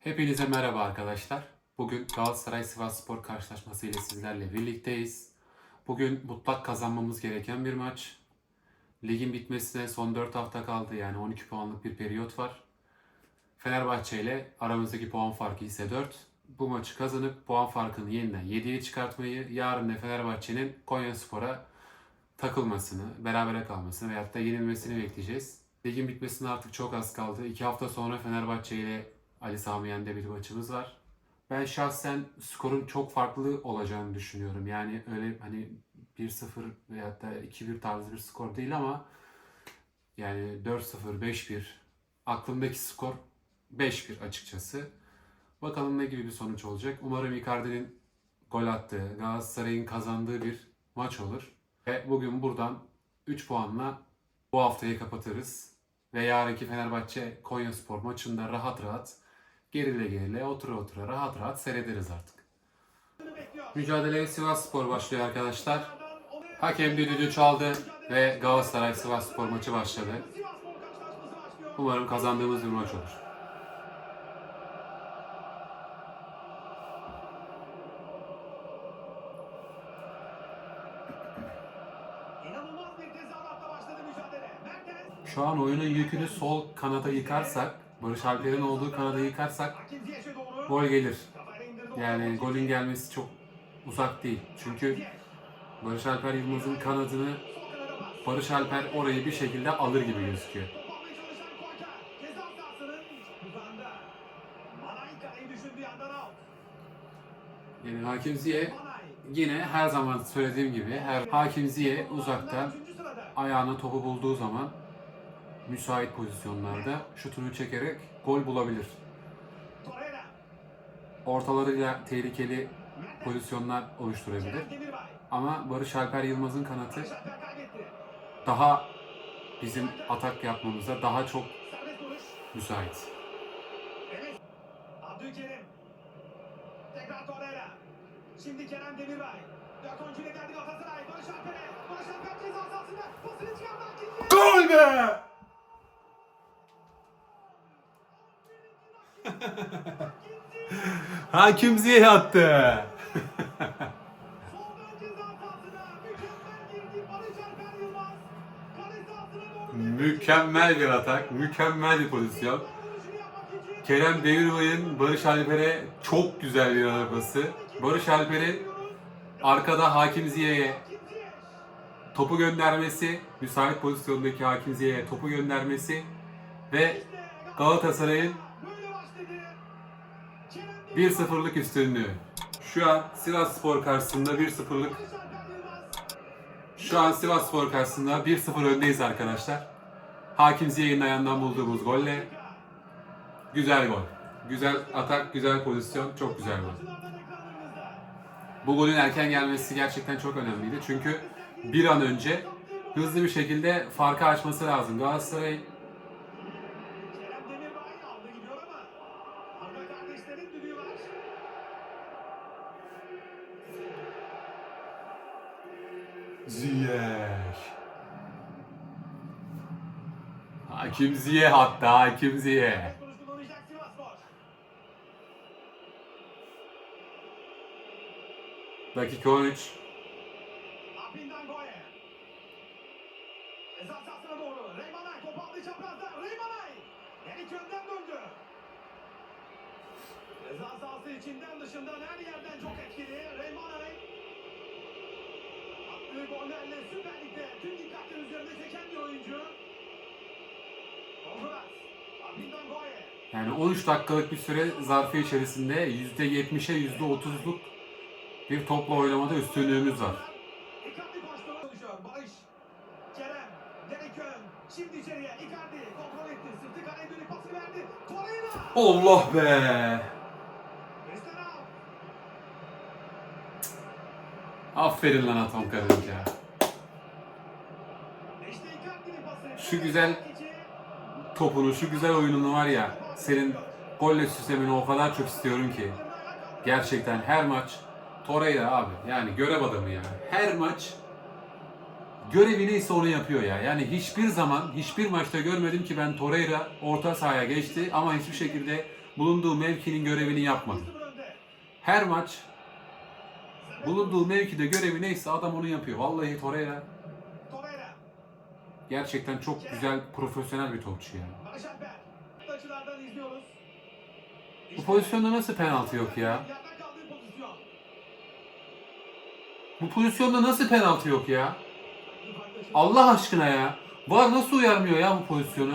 Hepinize merhaba arkadaşlar. Bugün Galatasaray Sivasspor karşılaşması ile sizlerle birlikteyiz. Bugün mutlak kazanmamız gereken bir maç. Ligin bitmesine son 4 hafta kaldı yani 12 puanlık bir periyot var. Fenerbahçe ile aramızdaki puan farkı ise 4. Bu maçı kazanıp puan farkını yeniden 7'ye çıkartmayı, yarın da Fenerbahçe'nin Konyaspor'a takılmasını, berabere kalmasını veyahut da yenilmesini bekleyeceğiz. Ligin bitmesine artık çok az kaldı. 2 hafta sonra Fenerbahçe ile Ali Sami Yen'de bir maçımız var. Ben şahsen skorun çok farklı olacağını düşünüyorum. Yani öyle hani 1-0 veyahut da 2-1 tarzı bir skor değil ama yani 4-0, 5-1 aklımdaki skor 5-1 açıkçası. Bakalım ne gibi bir sonuç olacak. Umarım Icardi'nin gol attığı, Galatasaray'ın kazandığı bir maç olur. Ve bugün buradan 3 puanla bu haftayı kapatırız. Ve yarınki Fenerbahçe Konyaspor maçında rahat rahat gerile gerile otura otura rahat rahat seyrederiz artık. Mücadeleye Sivas Spor başlıyor arkadaşlar. Hakem düdüğü çaldı ve Galatasaray Sivas Spor maçı başladı. Umarım kazandığımız bir maç olur. Şu an oyunun yükünü sol kanada yıkarsak, Barış Alper'in olduğu kanada yıkarsak gol gelir. Yani golün gelmesi çok uzak değil. Çünkü Barış Alper Yılmaz'ın kanadını. Barış Alper orayı bir şekilde alır gibi gözüküyor. Yani Hakim Ziye yine her zaman söylediğim gibi her Hakim Ziye uzaktan ayağına topu bulduğu zaman müsait pozisyonlarda şutunu çekerek gol bulabilir. Torreira. Ortalarıyla tehlikeli pozisyonlar oluşturabilir. Ama Barış Alper Yılmaz'ın kanatı daha bizim atak yapmamıza daha çok müsait. Evet. Abdülkerim. Tekrar Torreira. Şimdi Kerem Demirbay. Dört oyuncu ile geldi Galatasaray. Barış Alper'e. Barış Alper ceza sahasında. Pasını çıkardı. Hakim Gol be! Kale sahasına doğru. Mükemmel bir atak, mükemmel bir pozisyon. Kerem Demirbay'ın Barış Alper'e çok güzel bir arabası. Barış Alper'in arkada Hakim Hakim Ziyech. topu göndermesi, müsait pozisyondaki Hakim Ziye'ye topu göndermesi ve Galatasaray'ın 1-0'lık üstünlüğü. Şu an Sivas Spor karşısında 1-0'lık Barış Alper Yılmaz. Şu an Sivas Spor karşısında 1-0 öndeyiz arkadaşlar. Hakim Ziye'nin ayağından bulduğumuz golle güzel gol. Güzel atak, güzel pozisyon, çok güzel gol. Bu golün erken gelmesi gerçekten çok önemliydi. Çünkü bir an önce hızlı bir şekilde farkı açması lazım. Galatasaray Ziyech. Hakim Ziye hatta Hakim Ziye. Beş vuruş kullanacak Sivasspor. Dakika 13. Apindan Goye. Ceza sahasına doğru. Reymanay top aldı çaprazda. Reymanay. Erik önden döndü. Ceza sahası içinden dışından her yerden çok etkili. Reymanay. Attığı gollerle Süper Lig'de tüm dikkatleri üzerinde çeken bir oyuncu. Honduras. Apindan Goye. Yani 13 dakikalık bir süre zarfı içerisinde %70'e %30'luk bir topla oynamada üstünlüğümüz var. Allah be! Aferin lan Atom Karınca. Şu güzel Topunu, şu güzel oyununu var ya, senin golle süslemeni o kadar çok istiyorum ki. Gerçekten her maç Torreira abi. Yani görev adamı ya. Her maç görevi neyse onu yapıyor ya. Yani hiçbir zaman, hiçbir maçta görmedim ki ben Torreira orta sahaya geçti ama hiçbir şekilde bulunduğu mevkinin görevini yapmadı. 1-0 önde. Her maç bulunduğu mevkide görevi neyse adam onu yapıyor. Vallahi Torreira gerçekten çok güzel, profesyonel bir topçu ya. Barış Alper. Açılardan izliyoruz. Bu pozisyonda nasıl penaltı yok ya? Bu pozisyonda nasıl penaltı yok ya? Allah aşkına ya. VAR nasıl uyarmıyor ya bu pozisyonu?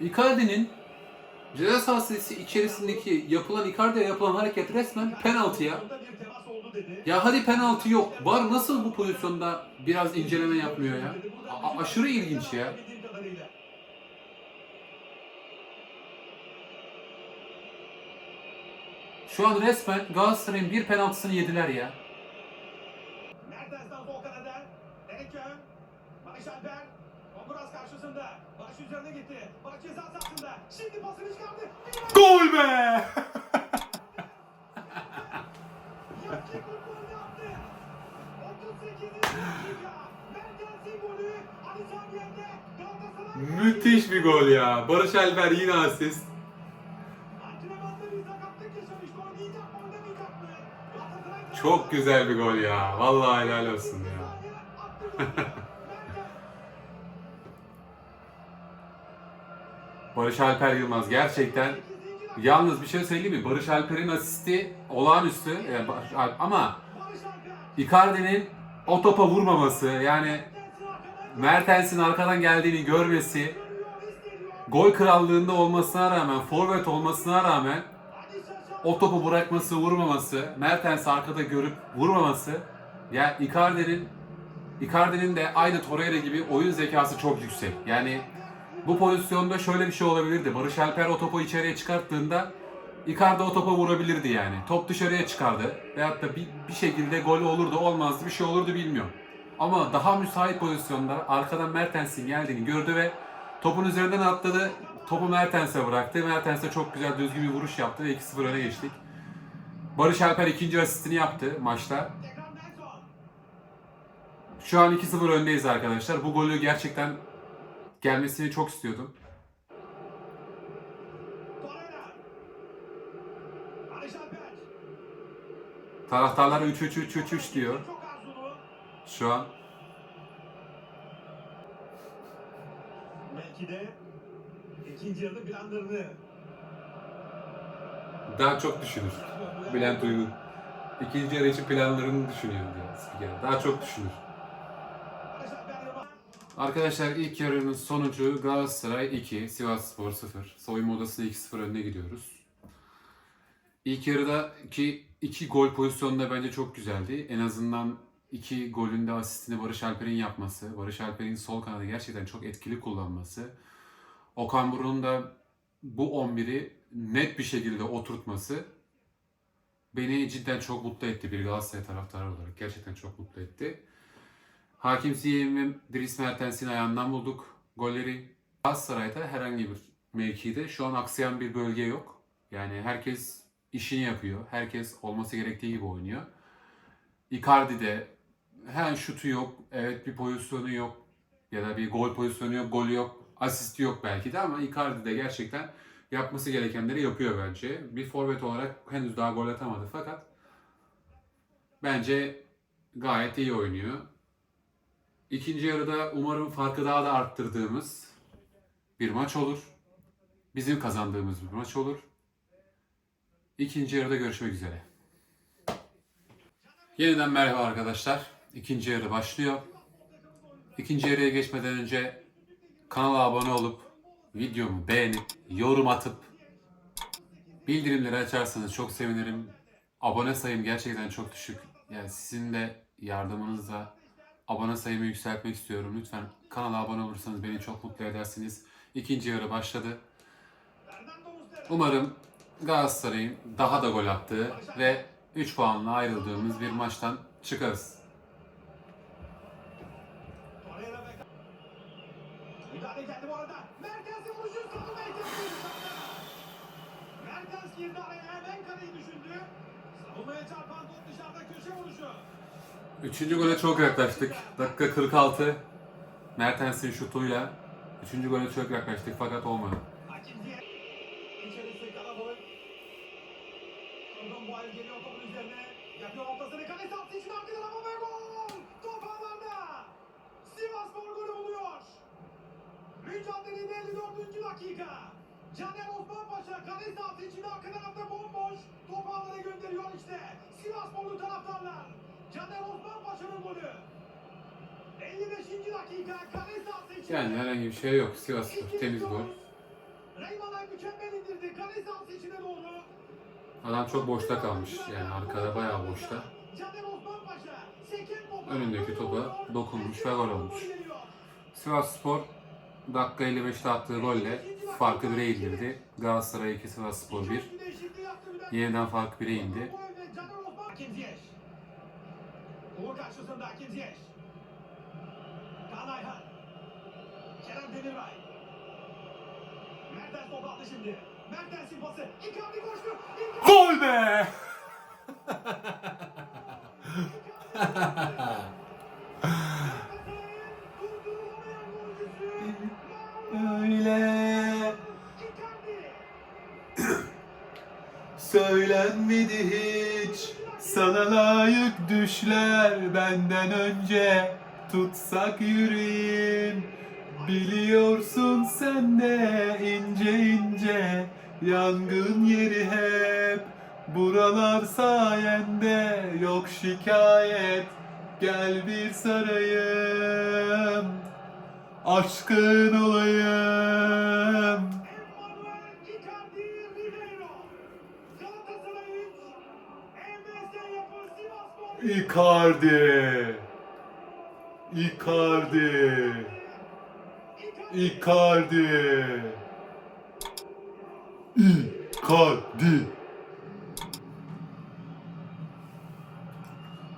Icardi'nin ceza sahası içerisindeki yapılan Icardi'ye yapılan hareket resmen penaltı ya. Ya hadi penaltı yok. VAR nasıl bu pozisyonda biraz inceleme yapmıyor ya? A- aşırı ilginç ya. Şu an resmen Galatasaray'ın bir penaltısını yediler ya. Mertens'ten sol kanada. Ereköy. Barış Alper. Honduras karşısında. Barış üzerine gitti. Barış ceza sahasında. Şimdi pasını çıkardı. Bir Gol be! Yaptı futbolunu yaptı. 38. dakika. Mertens'in golü. Ali Sami Yen'de. Galatasaray. Müthiş bir gol ya. Barış Alper yine asist. Çok güzel bir gol ya. Vallahi helal olsun ya. Barış Alper Yılmaz gerçekten 38. dakika. Yalnız bir şey söyleyeyim mi? Barış Alper'in asisti olağanüstü Yani Barış Alp- ama Alper. Icardi'nin o topa vurmaması yani Mertens'in arkadan geldiğini görmesi gol krallığında olmasına rağmen forvet olmasına rağmen o topu bırakması vurmaması Mertens arkada görüp vurmaması ya Icardi'nin Icardi'nin de aynı Torreira gibi oyun zekası çok yüksek. Yani bu pozisyonda şöyle bir şey olabilirdi. Barış Alper o topu içeriye çıkarttığında Icardi o topa vurabilirdi yani. Top dışarıya çıkardı. Veyahut da bir, bir şekilde gol olurdu olmazdı bir şey olurdu bilmiyorum. Ama daha müsait pozisyonda arkadan Mertens'in geldiğini gördü ve topun üzerinden atladı. Topu Mertens'e bıraktı. Mertens de çok güzel düzgün bir vuruş yaptı ve 2-0 öne geçtik. Barış Alper ikinci asistini yaptı maçta. Şu an 2-0 öndeyiz arkadaşlar. Bu golü gerçekten gelmesini çok istiyordum. Taraftarlar 3-3-3-3-3 diyor şu an. Belki de ikinci yarıda planlarını Daha çok düşünür. Bülent Uygun. İkinci yarı için planlarını düşünüyor diyor spiker. Daha çok düşünür. Arkadaşlar ilk yarının sonucu Galatasaray 2, Sivasspor 0. Soyunma odasına 2-0 önüne gidiyoruz. İlk yarıdaki iki gol pozisyonu da bence çok güzeldi. En azından iki golün de asistini Barış Alper'in yapması, Barış Alper'in sol kanadı gerçekten çok etkili kullanması, Okan Buruk'un da bu 11'i net bir şekilde oturtması beni cidden çok mutlu etti bir Galatasaray taraftarı olarak. Gerçekten çok mutlu etti. Hakim Ziyech'in ve Dries Mertens'in ayağından bulduk golleri. Galatasaray'da herhangi bir mevkide şu an aksayan bir bölge yok. Yani herkes işini yapıyor. Herkes olması gerektiği gibi oynuyor. Icardi'de her şutu yok. Evet bir pozisyonu yok. Ya da bir gol pozisyonu yok. Golü yok. Asisti yok belki de ama Icardi de gerçekten yapması gerekenleri yapıyor bence. Bir forvet olarak henüz daha gol atamadı fakat bence gayet iyi oynuyor. İkinci yarıda umarım farkı daha da arttırdığımız bir maç olur. Bizim kazandığımız bir maç olur. İkinci yarıda görüşmek üzere. Yeniden merhaba arkadaşlar. İkinci yarı başlıyor. İkinci yarıya geçmeden önce kanala abone olup videomu beğenip yorum atıp bildirimleri açarsanız çok sevinirim. Abone sayım gerçekten çok düşük. Yani sizin de yardımınızla abone sayımı yükseltmek istiyorum. Lütfen kanala abone olursanız beni çok mutlu edersiniz. İkinci yarı başladı. Umarım Galatasaray'ın daha da gol attığı ve 3 puanla ayrıldığımız bir maçtan çıkarız. Mertens girdi araya hemen kaleyi düşündü. Savunmaya çarpan top dışarıda köşe vuruşu. Üçüncü gole çok yaklaştık. Dakika 46. Mertens'in şutuyla 3. gole çok yaklaştık fakat olmadı. Mücadelenin 54. dakika. Caner Osman Paşa kale sahası içinde arka tarafta bomboş. Top ağlara gönderiyor işte. Sivassporlu taraftarlar. Caner Osman Paşa'nın golü. 55. dakika kale sahası içinde. Yani herhangi bir şey yok. Sivas Spor temiz gol. Reymanay mükemmel indirdi. Kale sahası içine doğru. Adam çok boşta kalmış. Yani arkada bayağı boşta. Önündeki topa dokunmuş ve gol olmuş. Sivas Spor dakika 55'te attığı golle farkı 1'e indirdi. Galatasaray 2, Sivas Spor 1. Yeniden fark 1'e indi. Hakim Ziyech. Uğur karşısında Hakim Ziyech. Kaan Ayhan. Kerem Demirbay. Mertens topu attı şimdi. Mertens'in pası. Icardi koştu. Icardi. Gol be! Öyle söylenmedi hiç Sana layık düşler benden önce. Tutsak yüreğim Biliyorsun sen de ince ince. Yangın yeri hep Buralar sayende. Yok şikayet Gel bir sarayım. Aşkın olayım Icardi. Icardi. Icardi. Icardi.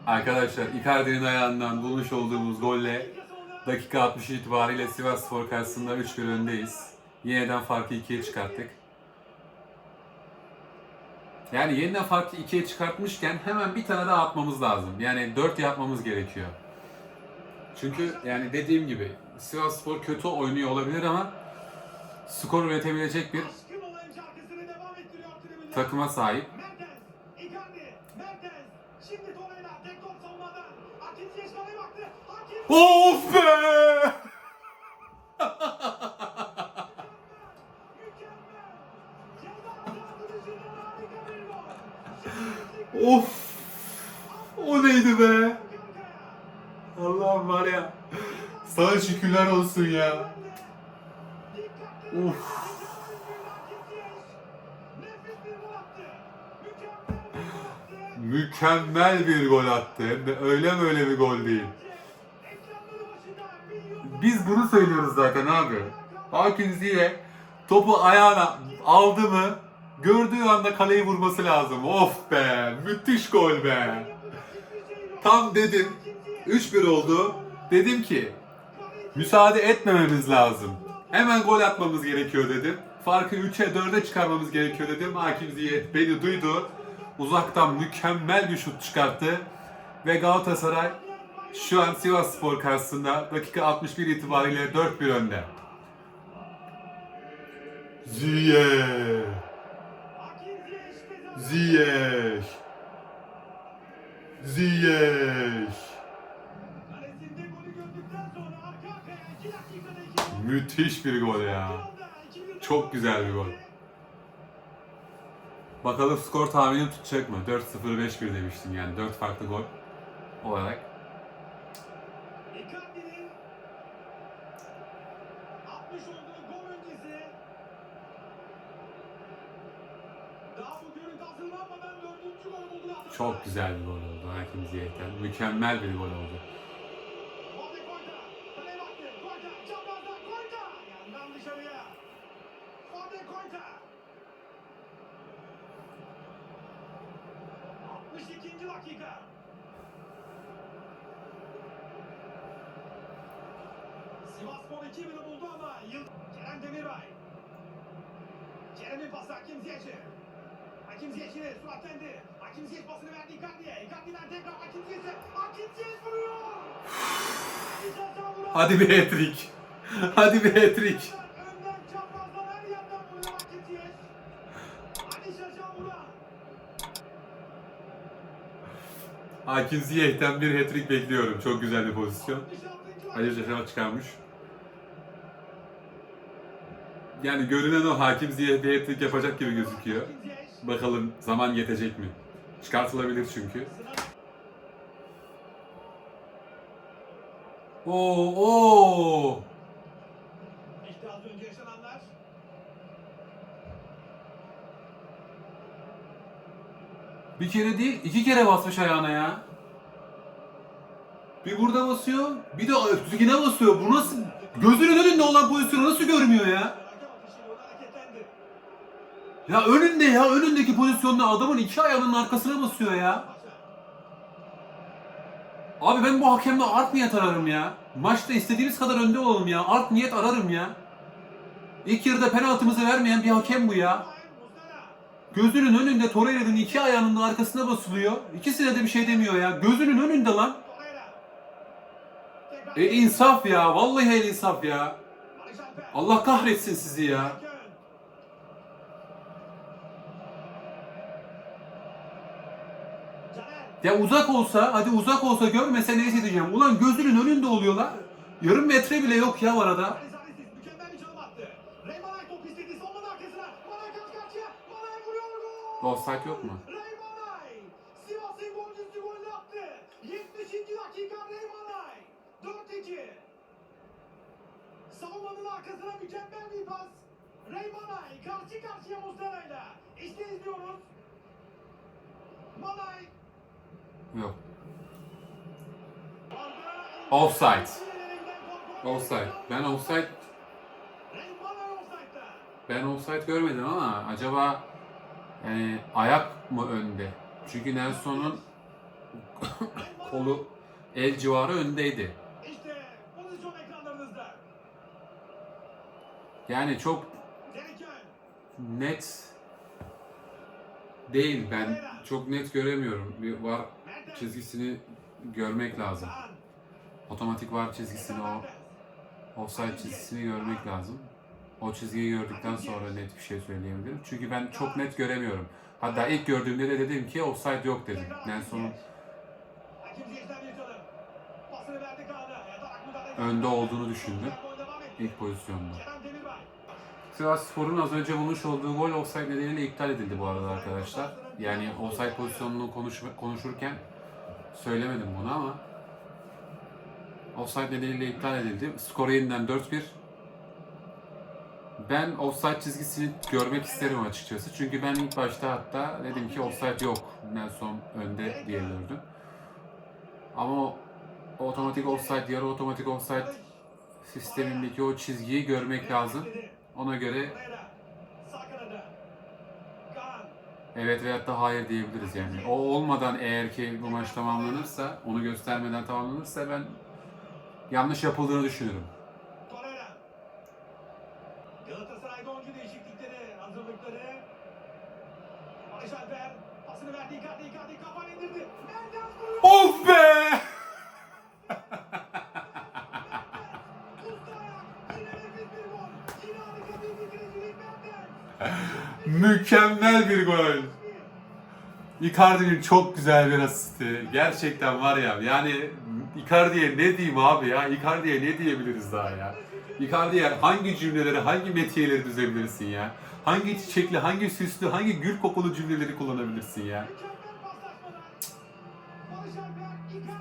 Arkadaşlar Icardi'nin ayağından bulmuş olduğumuz golle dakika 60 itibariyle Sivas Spor karşısında 3-1 öndeyiz. Yeniden farkı 2'ye çıkarttık. Yani yeniden farkı 2'ye çıkartmışken hemen bir tane daha atmamız lazım. Yani 4 yapmamız gerekiyor. Çünkü yani dediğim gibi Sivas Spor kötü oynuyor olabilir ama skor üretebilecek bir takıma sahip. Mertens, Icardi, Of! O neydi be? Allah'ım var ya. Sana şükürler olsun ya. Uf. Mükemmel bir gol attı. Hem de öyle böyle bir gol değil. Biz bunu söylüyoruz zaten abi. Hakim Ziyech topu ayağına aldı mı gördüğü anda kaleyi vurması lazım. Of be! Müthiş gol be! Tam dedim 3-1 oldu. Dedim ki müsaade etmememiz lazım. Hemen gol atmamız gerekiyor dedim. Farkı 3'e 4'e çıkarmamız gerekiyor dedim. Hakim Ziyech beni duydu. Uzaktan mükemmel bir şut çıkarttı. Ve Galatasaray şu an Sivas Spor karşısında dakika 61 itibariyle 4-1 önde. Ziyech. Ziyech. Ziyech. Müthiş bir gol ya. Çok güzel bir gol. Bakalım skor tahminim tutacak mı? 4-0-5-1 demiştim yani 4 farklı gol olarak. Icardi'nin atmış olduğu gol öncesi daha bu görüntü hazırlanmadan dördüncü gol buldu Galatasaray. Çok güzel bir gol oldu Hakim Ziyech'ten. Mükemmel bir gol oldu. Hadi bir hat-trick. Hadi bir hat-trick. Hakim Ziyech'ten bir hat-trick bekliyorum. Çok güzel bir pozisyon. 66. Ali Şaşan çıkarmış. Yani görünen o Hakim Ziyech bir hat-trick yapacak gibi gözüküyor. Bakalım zaman yetecek mi? Çıkartılabilir çünkü. Oo, oo. İşte az önce yaşananlar. Bir kere değil, iki kere basmış ayağına ya. Bir burada basıyor, bir de üstüne basıyor. Bu nasıl? Gözünün önünde olan pozisyonu nasıl görmüyor ya? Ya önünde ya, önündeki pozisyonda adamın iki ayağının arkasına basıyor ya. Abi ben bu hakemle art niyet ararım ya. Maçta istediğimiz kadar önde olalım ya. Art niyet ararım ya. İlk yarıda penaltımızı vermeyen bir hakem bu ya. Gözünün önünde Torreira'nın iki ayağının arkasına basılıyor. İkisine de bir şey demiyor ya. Gözünün önünde lan. E insaf ya. Vallahi el insaf ya. Allah kahretsin sizi ya. Ya uzak olsa, hadi uzak olsa görmese neyse diyeceğim. Ulan gözünün önünde oluyorlar. Yarım metre bile yok ya arada. Offside yok mu? Reymanay. Sivas'ın golcüsü golünü attı. 70. dakika Reymanay. 4-2. Savunmanın arkasına mükemmel bir pas. Reymanay karşı karşıya Muslera'yla. İşte izliyoruz. Manay. Yok. Offside. Offside. Ben offside ben offside görmedim ama acaba yani ayak mı önde? Çünkü Nelson'un kolu el civarı öndeydi. Yani çok net değil. Ben çok net göremiyorum. Bir var. Çizgisini görmek lazım. Otomatik var çizgisini o offside çizgisini görmek lazım. O çizgiyi gördükten sonra net bir şey söyleyebilirim. Çünkü ben çok net göremiyorum. Hatta ilk gördüğümde de dedim ki offside yok dedim. Nelson'un önde olduğunu düşündüm ilk pozisyonda. Sivas Spor'un az önce bulmuş olduğu gol offside nedeniyle iptal edildi bu arada arkadaşlar. Yani offside pozisyonunu konuş, konuşurken söylemedim bunu ama offside nedeniyle iptal edildi. Skor yeniden 4-1. Ben offside çizgisini görmek isterim açıkçası. Çünkü ben ilk başta hatta dedim ki offside yok. Nelson önde diye gördüm. Ama otomatik offside, yarı otomatik offside sistemindeki o çizgiyi görmek lazım. Ona göre Torreira. Sağ kanada. Kaan. Evet veyahut da hayır diyebiliriz yani. O olmadan eğer ki bu maç tamamlanırsa, onu göstermeden tamamlanırsa ben yanlış yapıldığını. Torreira. Galatasaray'da oyuncu değişiklikleri, hazırlıkları. Barış Alper pasını verdi Icardi, Icardi kafa indirdi. Mertens vuruyor. Of be! Mükemmel bir gol. Icardi'nin çok güzel bir asisti. Gerçekten var ya yani Icardi'ye ne diyeyim abi ya? Icardi'ye ne diyebiliriz daha ya? Icardi'ye hangi cümleleri, hangi metiyeleri düzebilirsin ya? Hangi çiçekli, hangi süslü, hangi gül kokulu cümleleri kullanabilirsin ya?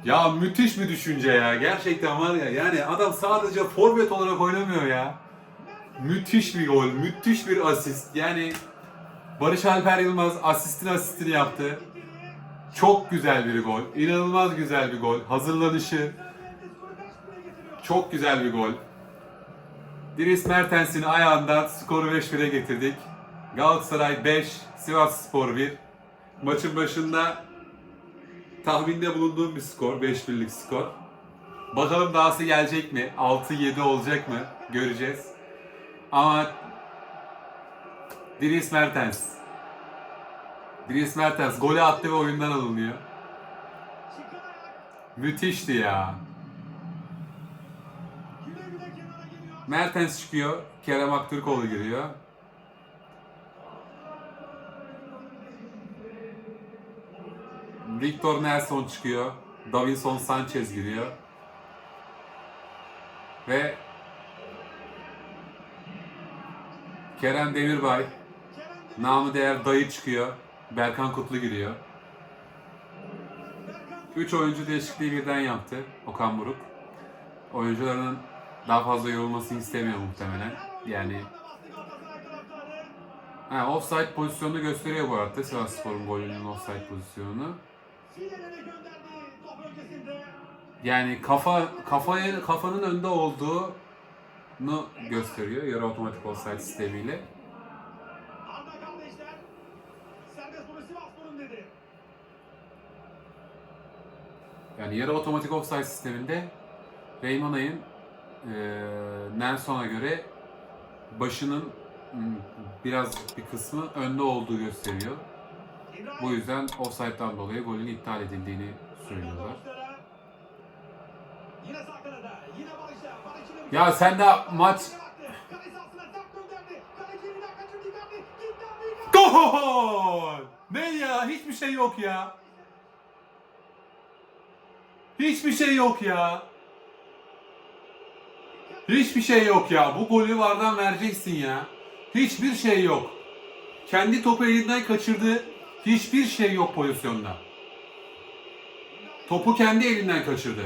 Ya müthiş bir düşünce ya. Gerçekten var ya. Yani adam sadece forvet olarak oynamıyor ya. Müthiş bir gol, müthiş bir asist. Yani Barış Alper Yılmaz asistin asistini yaptı. Çok güzel bir gol. İnanılmaz güzel bir gol. Hazırlanışı Mendes skoru 5-1'e getiriyor. çok güzel bir gol. Dries Mertens'in ayağından skoru 5-1'e getirdik. Galatasaray 5, Sivas Spor 1. Maçın başında tahminde bulunduğum bir skor, 5-1'lik skor. Bakalım dahası gelecek mi? 6-7 olacak mı? Göreceğiz. Ama Dries Mertens Dries Mertens golü attı ve oyundan alınıyor. Müthişti ya. Mertens çıkıyor. Kerem Aktürkoğlu giriyor. Victor Nelson çıkıyor. Davinson Sanchez giriyor. Ve Kerem Demirbay, namı değer dayı çıkıyor. Berkan Kutlu giriyor. Berkan Üç oyuncu değişikliği birden yaptı Okan Buruk. Oyuncuların daha fazla yorulmasını istemiyor muhtemelen. Yani ha, offside pozisyonunu gösteriyor bu arada Sivasspor'un golünün offside pozisyonunu. Yani kafa kafayı kafanın önde olduğunu gösteriyor yarı otomatik offside sistemiyle. Arda kardeşler. Serbest vuruş Sivasspor'un dedi. Yani yarı otomatik offside sisteminde Reymanay'ın eee Nelson'a göre başının hmm, biraz bir kısmı önde olduğu gösteriyor. Bu yüzden offside'dan dolayı golün iptal edildiğini söylüyorlar. Ya sen de maç. Gol! Ne ya? Hiçbir şey yok ya. Hiçbir şey yok ya. Hiçbir şey yok ya. Bu golü vardan vereceksin ya. Hiçbir şey yok. Kendi topu elinden kaçırdı. Hiçbir şey yok pozisyonda. Topu kendi elinden kaçırdı.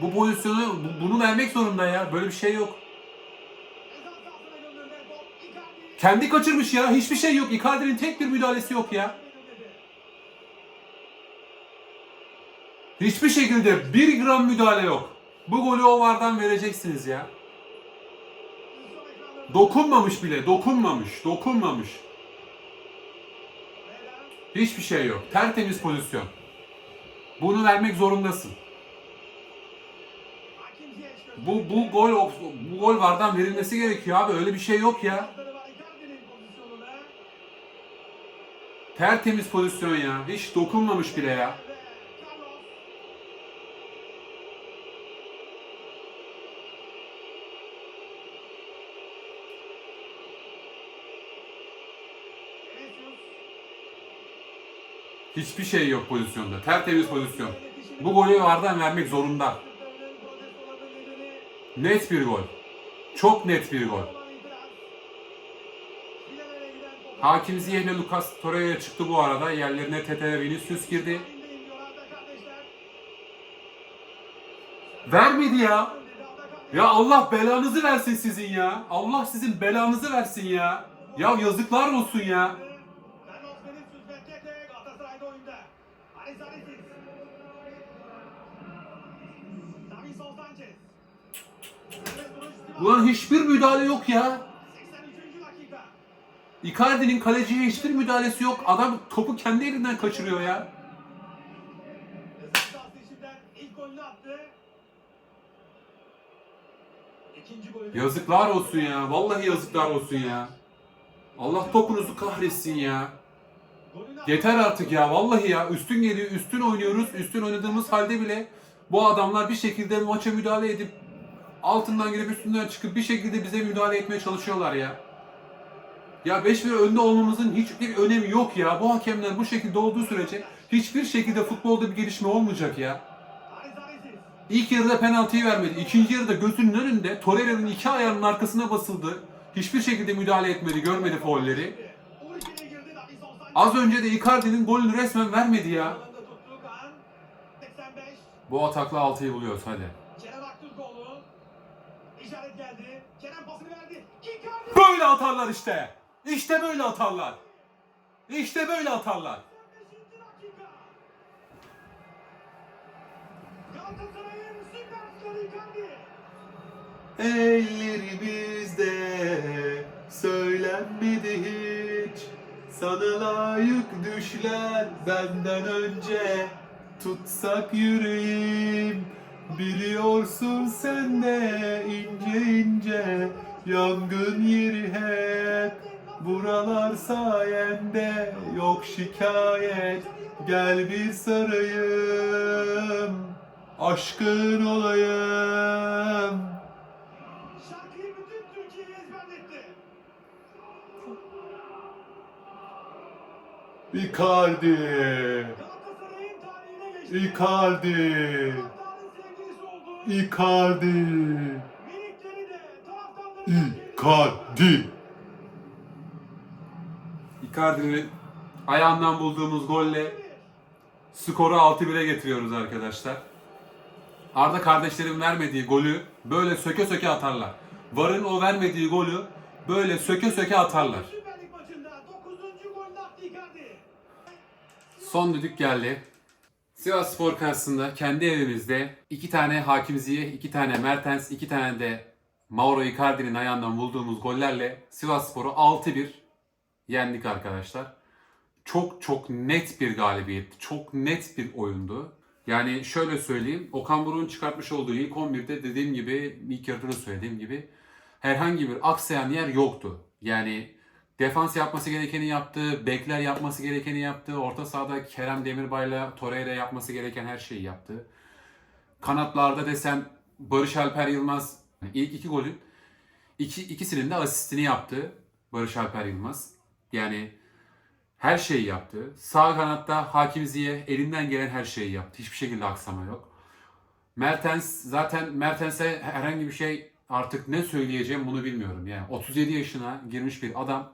Bu pozisyonu bu- bunu vermek zorunda ya. Böyle bir şey yok. Kendi kaçırmış ya. Hiçbir şey yok. Icardi'nin tek bir müdahalesi yok ya. Hiçbir şekilde bir gram müdahale yok. Bu golü o vardan vereceksiniz ya. Dokunmamış bile, dokunmamış, dokunmamış. Hiçbir şey yok. Tertemiz pozisyon. Bunu vermek zorundasın. Bu bu gol bu gol vardan verilmesi gerekiyor abi. Öyle bir şey yok ya. Tertemiz pozisyon ya. Hiç dokunmamış bile ya. Hiçbir şey yok pozisyonda. Tertemiz pozisyon. Bu golü vardan vermek zorunda. Net bir gol. Çok net bir gol. Hakim Ziyeh ile Lucas Torreira çıktı bu arada. Yerlerine Tete ve Vinicius girdi. Vermedi ya. Ya Allah belanızı versin sizin ya. Allah sizin belanızı versin ya. Ya yazıklar olsun ya. Ulan hiçbir müdahale yok ya. 83. dakika. Icardi'nin kaleciye hiçbir müdahalesi yok. Adam topu kendi elinden kaçırıyor ya. Yazıklar olsun ya. Vallahi yazıklar olsun ya. Allah topunuzu kahretsin ya. Yeter artık ya. Vallahi ya. Üstün geliyor. Üstün oynuyoruz. Üstün oynadığımız halde bile bu adamlar bir şekilde maça müdahale edip altından girip üstünden çıkıp bir şekilde bize müdahale etmeye çalışıyorlar ya. Ya 5-1 önde olmamızın hiçbir önemi yok ya. Bu hakemler bu şekilde olduğu sürece hiçbir şekilde futbolda bir gelişme olmayacak ya. İlk yarıda penaltıyı vermedi. İkinci yarıda gözünün önünde Torreira'nın iki ayağının arkasına basıldı. Hiçbir şekilde müdahale etmedi, görmedi Sanchez. Az önce de Icardi'nin golünü resmen vermedi ya. Yanında tuttu Kaan. 85. Bu atakla 6'yı buluyoruz hadi. Kerem Aktürkoğlu. İşaret geldi. Kerem pasını verdi. Icardi. Böyle atarlar işte. İşte böyle atarlar. İşte böyle atarlar. 85. dakika. Galatasaray'ın süperstarı Icardi. Ellerimizde söylenmedi hiç Sana layık düşler benden önce Tutsak yüreğim Biliyorsun sen de ince ince Yangın yeri hep Buralar sayende yok şikayet Gel bir sarayım Aşkın olayım Şarkıyı bütün Türkiye'ye ezberletti. Icardi Galatasaray'ın tarihine geçti. Icardi Taraftarın sevgilisi oldu. Icardi Icardi Icardi'nin ayağından bulduğumuz golle skoru 6-1'e getiriyoruz arkadaşlar. Arda kardeşlerin vermediği golü böyle söke söke atarlar. Varın o vermediği golü böyle söke söke atarlar. Süper Lig maçında 9. golünü attı Icardi. Son düdük geldi. Sivas Spor karşısında kendi evimizde iki tane Hakim Ziyeh, iki tane Mertens, iki tane de Mauro Icardi'nin ayağından bulduğumuz gollerle Sivas Spor'u 6-1 yendik arkadaşlar. Çok çok net bir galibiyetti. Çok net bir oyundu. Yani şöyle söyleyeyim. Okan Buruk'un çıkartmış olduğu ilk 11'de dediğim gibi ilk yarıda da söylediğim gibi herhangi bir aksayan yer yoktu. Yani defans yapması gerekeni yaptı, bekler yapması gerekeni yaptı, orta sahada Kerem Demirbay'la Torreira yapması gereken her şeyi yaptı. Kanatlarda desem Barış Alper Yılmaz ilk iki golün iki, ikisinin de asistini yaptı Barış Alper Yılmaz. Yani her şeyi yaptı. Sağ kanatta Hakim Ziyeh elinden gelen her şeyi yaptı. Hiçbir şekilde aksama yok. Mertens zaten Mertens'e herhangi bir şey artık ne söyleyeceğim bunu bilmiyorum. Yani 37 yaşına girmiş bir adam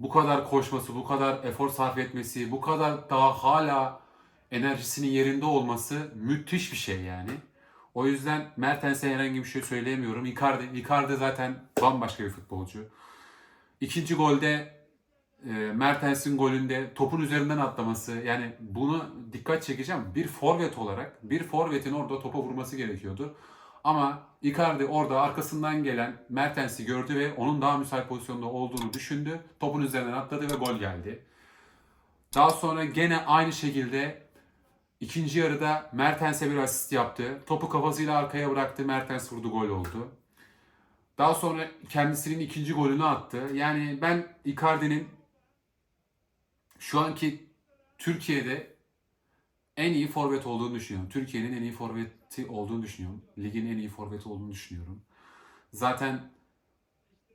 bu kadar koşması, bu kadar efor sarf etmesi, bu kadar daha hala enerjisinin yerinde olması müthiş bir şey yani. O yüzden Mertens'e herhangi bir şey söyleyemiyorum. Icardi, Icardi zaten bambaşka bir futbolcu. İkinci golde e, Mertens'in golünde topun üzerinden atlaması yani bunu dikkat çekeceğim. Bir forvet olarak bir forvetin orada topa vurması gerekiyordu. Ama Icardi orada arkasından gelen Mertens'i gördü ve onun daha müsait pozisyonda olduğunu düşündü. Topun üzerinden atladı ve gol geldi. Daha sonra gene aynı şekilde ikinci yarıda Mertens'e bir asist yaptı. Topu kafasıyla arkaya bıraktı. Mertens vurdu gol oldu. Daha sonra kendisinin ikinci golünü attı. Yani ben Icardi'nin şu anki Türkiye'de en iyi forvet olduğunu düşünüyorum. Türkiye'nin en iyi forveti olduğunu düşünüyorum. Ligin en iyi forveti olduğunu düşünüyorum. Zaten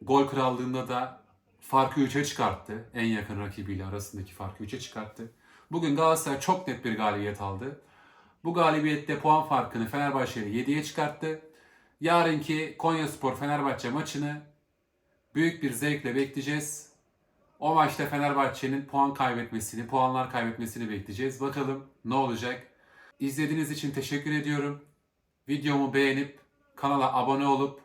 gol krallığında da farkı 3'e çıkarttı. En yakın rakibiyle arasındaki farkı 3'e çıkarttı. Bugün Galatasaray çok net bir galibiyet aldı. Bu galibiyette puan farkını Fenerbahçe'ye 7'ye çıkarttı. Yarınki Konyaspor Fenerbahçe maçını büyük bir zevkle bekleyeceğiz. O maçta Fenerbahçe'nin puan kaybetmesini, puanlar kaybetmesini bekleyeceğiz. Bakalım ne olacak. İzlediğiniz için teşekkür ediyorum. Videomu beğenip kanala abone olup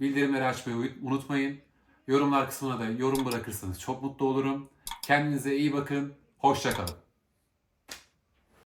bildirimleri açmayı unutmayın. Yorumlar kısmına da yorum bırakırsanız çok mutlu olurum. Kendinize iyi bakın. Hoşçakalın.